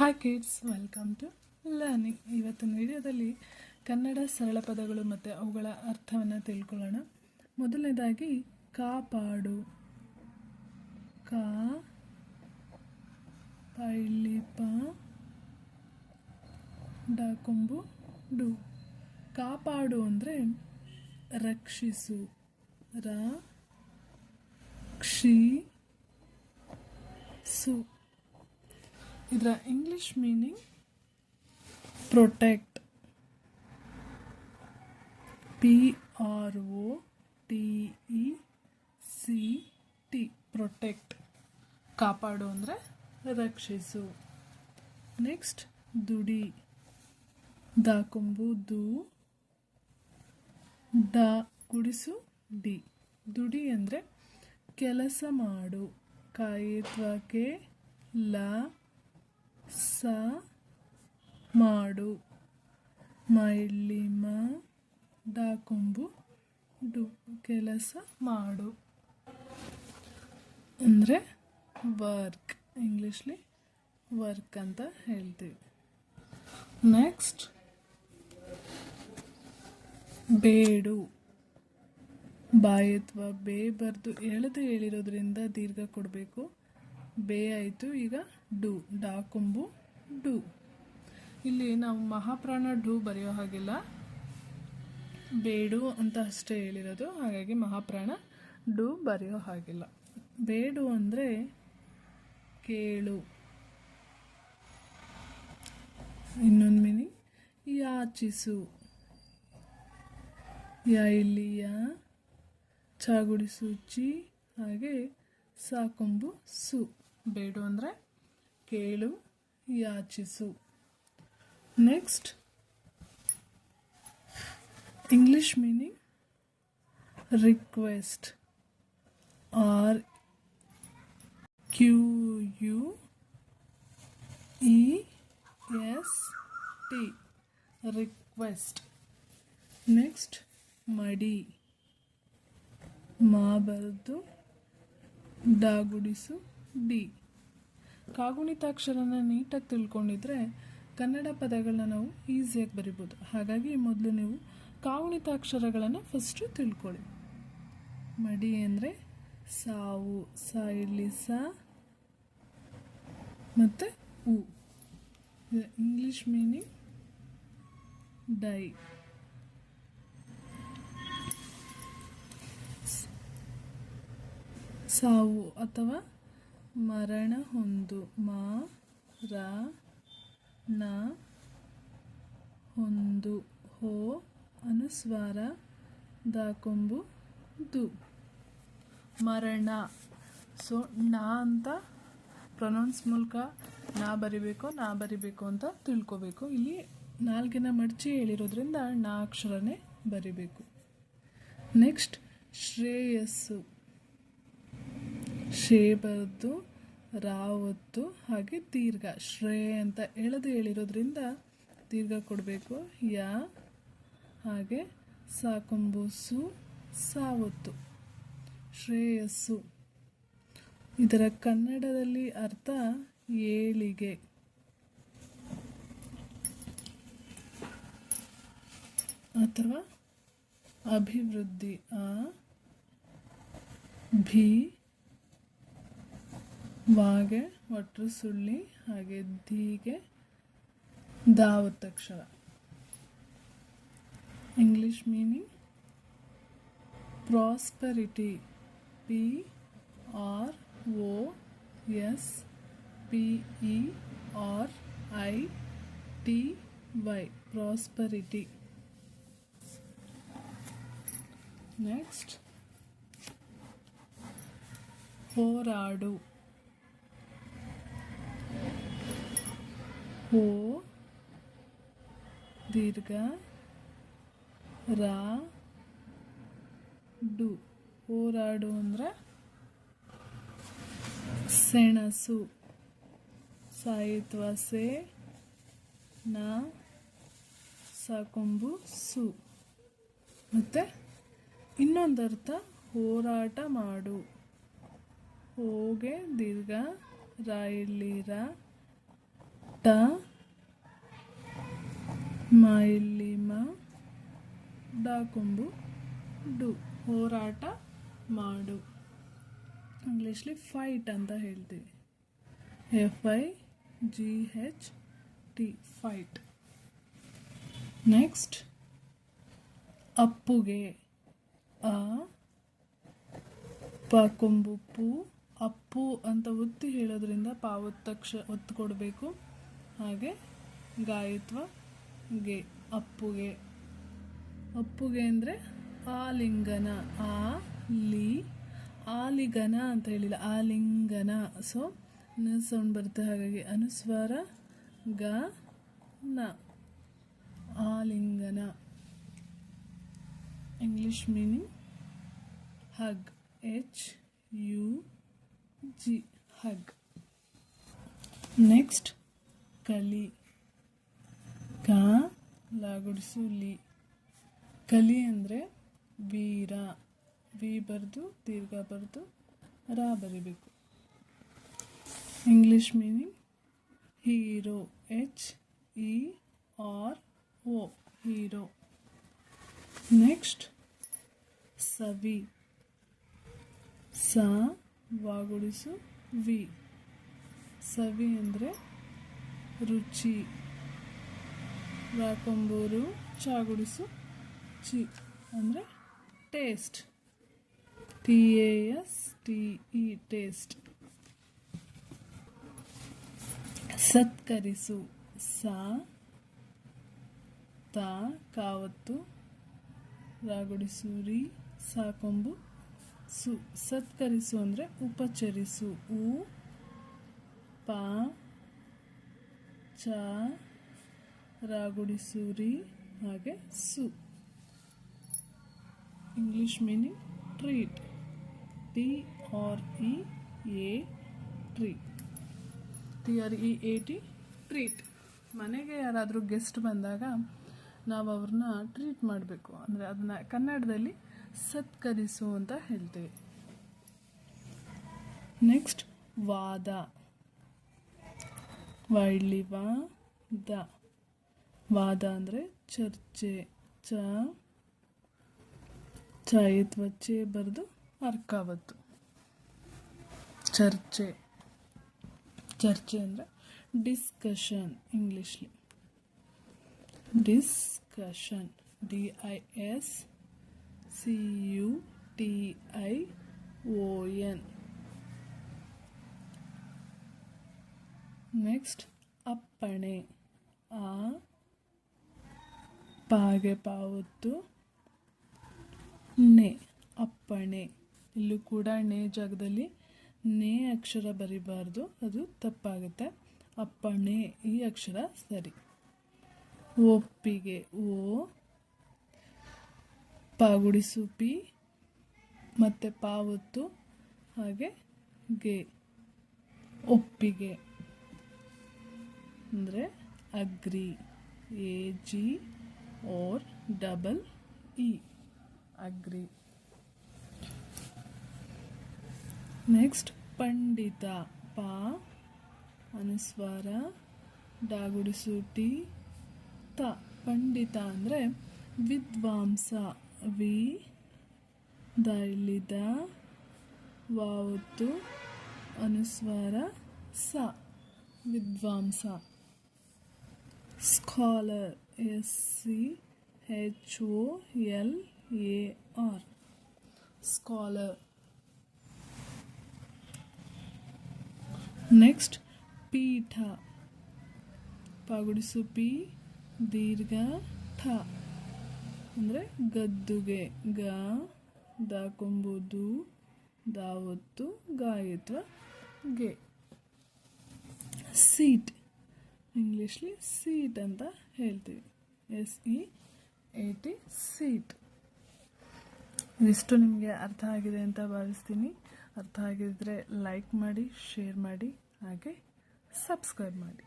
Hi kids welcome to learning ಇವತ್ತಿನ ವಿಡಿಯೋದಲ್ಲಿ ಕನ್ನಡ ಸರಳ ಪದಗಳು ಮತ್ತು ಅವುಗಳ ಅರ್ಥವನ್ನು ತಿಳ್ಕೊಳ್ಳೋಣ. ಮೊದಲನೇದಾಗಿ ಕಾಪಾಡು ಕಾ ಪೈಲಿಪ ಡಾಕೊಂಬು ಡು. ಕಾಪಾಡು ಅಂದರೆ ರಕ್ಷಿಸು. ರ ಕ್ಷಿ ಸು. ಇದರ English meaning protect P R O T E C T protect ಕಾಪಾಡು ಅಂದರೆ ರಕ್ಷಿಸು. ನೆಕ್ಸ್ಟ್ ದುಡಿ. ದಾಕೊಂಬು ದು. ದ ಗುಡಿಸು, ಡಿ. ದುಡಿ ಅಂದರೆ ಕೆಲಸ ಮಾಡು. ಕಾಯಿತ್ವಕ್ಕೆ ಲ ಸ ಮಾಡು. ಮೈಲಿಮ ದಾಕೊಂಬು ಡು ಕೆಲಸ ಮಾಡು. ಅಂದರೆ ವರ್ಕ್, ಇಂಗ್ಲೀಷ್ಲಿ ವರ್ಕ್ ಅಂತ ಹೇಳ್ತೀವಿ. ನೆಕ್ಸ್ಟ್, ಬೇಡು. ಬಾಯತ್ವ ಬೇ ಬರೆದು ಎಳೆದು ಹೇಳಿರೋದ್ರಿಂದ ದೀರ್ಘ ಕೊಡಬೇಕು. ಬೇ ಆಯಿತು ಈಗ. ಡು ಡಾಕೊಂಬು ಡು. ಇಲ್ಲಿ ನಾವು ಮಹಾಪ್ರಾಣ ಡು ಬರೆಯೋ ಹಾಗಿಲ್ಲ. ಬೇಡು ಅಂತ ಅಷ್ಟೇ ಹೇಳಿರೋದು. ಹಾಗಾಗಿ ಮಹಾಪ್ರಾಣ ಡು ಬರೆಯೋ ಹಾಗಿಲ್ಲ. ಬೇಡು ಅಂದರೆ ಕೇಳು. ಇನ್ನೊಂದು ಮೀನಿಂಗ್ ಯಾಚಿಸು. ಯಾ ಇಲ್ಲಿ ಯಾ ಚಾಗುಡಿಸು ಚಿ ಹಾಗೆ ಸಾಕೊಂಬು ಸು. ಬೇಡು ಅಂದರೆ ಕೇಳು, ಯಾಚಿಸು. Next English meaning request R Q U E S T request next ಮಡಿ ಮಾ ಬರೆದು ಡಾಗುಡಿಸು ಡಿ ಕಾಗುಣಿತಾಕ್ಷರನ ನೀಟಾಗಿ ತಿಳ್ಕೊಂಡಿದ್ರೆ ಕನ್ನಡ ಪದಗಳನ್ನ ನಾವು ಈಸಿಯಾಗಿ ಬರಿಬೋದು. ಹಾಗಾಗಿ ಮೊದಲು ನೀವು ಕಾಗುಣಿತಾಕ್ಷರಗಳನ್ನು ಫಸ್ಟು ತಿಳ್ಕೊಳ್ಳಿ. ಮಡಿ ಅಂದರೆ ಸಾವು, ಸಾ ಇಲ್ಲಿ ಸಾ ಮತ್ತು ಉ. ಇಂಗ್ಲಿಷ್ ಮೀನಿಂಗ್ ಡೈ ಸಾವು ಅಥವಾ ಮರಣ ಹೊಂದು ಮಾ, ರ, ನ, ಹೊಂದು ಹೋ ಅನುಸ್ವಾರ ದಾಕೊಂಬು ದು. ಮರಣ. ಸೊ, ನಾ ಅಂತ ಪ್ರೊನೌನ್ಸ್ ಮೂಲಕ ನಾ ಬರಿಬೇಕು ನಾ ಬರಿಬೇಕು ಅಂತ ತಿಳ್ಕೊಬೇಕು. ಇಲ್ಲಿ ನಾಲ್ಕಿನ ಮಡಚಿ ಹೇಳಿರೋದ್ರಿಂದ ನಾ ಅಕ್ಷರನೇ ಬರಿಬೇಕು. ನೆಕ್ಸ್ಟ್, ಶ್ರೇಯಸ್ಸು. ಶೇ ಬರೆದು ರಾವತ್ತು ಹಾಗೆ ದೀರ್ಘ. ಶ್ರೇ ಅಂತ ಎಳೆದು ಹೇಳಿರೋದ್ರಿಂದ ದೀರ್ಘ ಕೊಡಬೇಕು. ಯಾ, ಹಾಗೆ ಸಾಕೊಂಬು ಸು ಸಾವತ್ತು. ಶ್ರೇಯಸ್ಸು. ಇದರ ಕನ್ನಡದಲ್ಲಿ ಅರ್ಥ ಏಳಿಗೆ. ಅಥವಾ ಅಭಿವೃದ್ಧಿ. ಆ, ಭಿ ವಾಗೆ ಒಟ್ಟರು ಸುಳ್ಳಿ ಹಾಗೆ ದೀಗೆ ದಾವತ್ತಕ್ಷರ English meaning prosperity P R O S P E R I T Y prosperity next ಹೋರಾಡು. ಹೋ, ದೀರ್ಘ, ರಾ, ಡು. ಹೋರಾಡು ಅಂದ್ರೆ ಸೆಣಸು. ಸಾಯಿತ್ವ ಸೆ, ನ, ಸಾಕೊಂಬು, ಸು. ಮತ್ತು ಇನ್ನೊಂದರ್ಥ ಹೋರಾಟ ಮಾಡು. ಹೋಗೆ ದೀರ್ಘ, ರಾ ಟ ಮೈಲಿಮ ಮ ಡ ಹೋರಾಟ ಮಾಡು. ಇಂಗ್ಲೀಷ್ಲಿ ಫೈಟ್ ಅಂತ ಹೇಳ್ತೀವಿ. F I G H T fight. Next ಅಪ್ಪುಗೆ ಅ ಕೊಂಬು ಅಪ್ಪು ಅಂತ ಒತ್ತಿ ಹೇಳೋದ್ರಿಂದ ಪಾ ಒತ್ತು ಕೊಡಬೇಕು. ಹಾಗೆ ಗಾಯತ್ವ ಗೆ, ಅಪ್ಪುಗೆ. ಅಪ್ಪುಗೆ ಅಂದರೆ ಆಲಿಂಗನ, ಆ, ಲಿ, ಆಲಿಗನ ಅಂತ ಹೇಳಿಲ್ಲ, ಆಲಿಂಗನ. ಸೊ ಸೌಂಡ್ ಬರುತ್ತೆ ಹಾಗಾಗಿ ಅನುಸ್ವಾರ, ಗ, ನ, ಆಲಿಂಗನ. English meaning hug H U G hug next ಕಲಿ ಕ ಲಾಗುಡಿಸು ಲಿ. ಕಲಿ ಅಂದರೆ ವೀರ. ವಿ ಬರೆದು, ದೀರ್ಘ ಬರೆದು, ರಾ ಬರಿಬೇಕು. English meaning. Hero H E R O. Hero. Next ಸವಿ. ಸ ವಾಗುಡಿಸು ವಿ. ಸವಿ ಅಂದರೆ ರುಚಿ. ರಾಕೊಂಬೂರು ಚಾಗುಡಿಸು, ಚಿ ಅಂದರೆ taste T A S T E taste ಸತ್ಕರಿಸು. ಸ, ತ, ಕಾವತ್ತು. ರಾಗುಡಿಸೂರಿ, ಸಾಕೊಂಬು. ಸು, ಸತ್ಕರಿಸು ಅಂದರೆ ಉಪಚರಿಸು. ಉ, ಪ ಚ ರಾಗುಡಿಸೂರಿ ಹಾಗೆ ಸು. English meaning treat T R E A tree T R E A T treat ಮನೆಗೆ ಯಾರಾದರೂ ಗೆಸ್ಟ್ ಬಂದಾಗ ನಾವು ಅವ್ರನ್ನ ಟ್ರೀಟ್ ಮಾಡಬೇಕು. ಅಂದರೆ ಅದನ್ನ ಕನ್ನಡದಲ್ಲಿ ಸತ್ಕರಿಸು ಅಂತ ಹೇಳ್ತೇವೆ. ನೆಕ್ಸ್ಟ್ ವಾದ. ವೈಡ್ಲಿ ವಾ ದ ವಾದ ಅಂದರೆ ಚರ್ಚೆ, ಚ ಚಾಯಿತ್ವ ಚೆ ಬರೆದು ಅರ್ಕಾವತ್ತು. ಚರ್ಚೆ ಚರ್ಚೆ ಅಂದರೆ discussion ಇಂಗ್ಲೀಷ್ಲಿ. Discussion, D I S C U T I O N. Next ಅಪ್ಪಣೆ. ಆ ಪಾಗೆ ಪಾವತ್ತು ನೆ ಅಪ್ಪಣೆ. ಇಲ್ಲೂ ಕೂಡ ನೇ ಜಾಗದಲ್ಲಿ ನೇ ಅಕ್ಷರ ಬರಿಬಾರ್ದು. ಅದು ತಪ್ಪಾಗುತ್ತೆ. ಅಪ್ಪಣೆ ಈ ಅಕ್ಷರ ಸರಿ. ಒಪ್ಪಿಗೆ ಓ ಪಾಗುಡಿಸು ಪಿ ಮತ್ತು ಪಾವತ್ತು ಹಾಗೆ ಗೆ. ಒಪ್ಪಿಗೆ ಅಂದರೆ agree A G R double E. Agree. Next ಪಂಡಿತ ಪ. ಅನುಸ್ವಾರ ಡಾಗುಡಿಸು ಟಿ ತ. ಪಂಡಿತ ಅಂದರೆ ವಿದ್ವಾಂಸ ವಿ. ದ ವಾವತ್ತು ಅನುಸ್ವಾರ ಸ. ವಿದ್ವಾಂಸ. Scholar S C H O L A R scholar next ಪೀಠ ಪಾಗುಡಿಸು ಪಿ ದೀರ್ಘ ಠ ಅಂದರೆ ಗದ್ದುಗೆ ಗ ದಾಕೊಂಬುದು ದಾವತ್ತು ಗಾಯತ್ವ ಗೆ ಸೀಟ್ ಇಂಗ್ಲೀಷ್ಲಿ ಸೀಟ್ ಅಂತ ಹೇಳ್ತೀವಿ S E A T seat ಇದಿಷ್ಟು ನಿಮಗೆ ಅರ್ಥ ಆಗಿದೆ ಅಂತ ಭಾವಿಸ್ತೀನಿ. ಅರ್ಥ ಆಗಿದ್ರೆ ಲೈಕ್ ಮಾಡಿ ಶೇರ್ ಮಾಡಿ, ಹಾಗೆ ಸಬ್ಸ್ಕ್ರೈಬ್ ಮಾಡಿ.